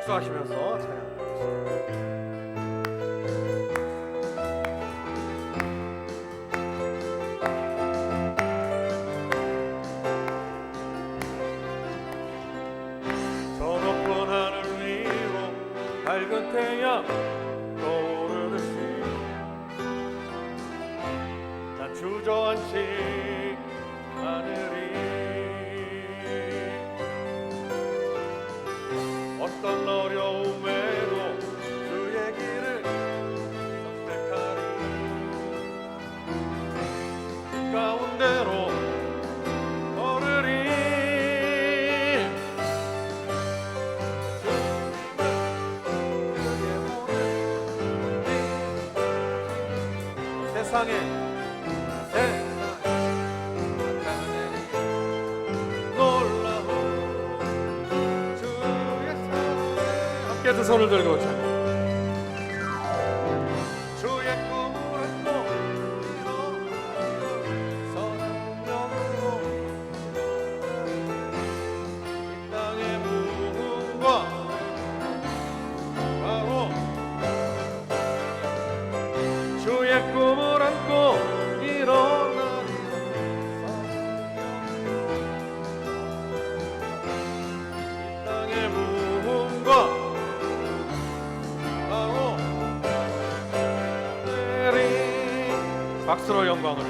박수하시면서 하늘 위로 밝은 태양 떠오르듯이 난 주저앉지 세상에. 놀라운 주의 사랑에. 함께 두 손을 들고 찬 박수로 영광을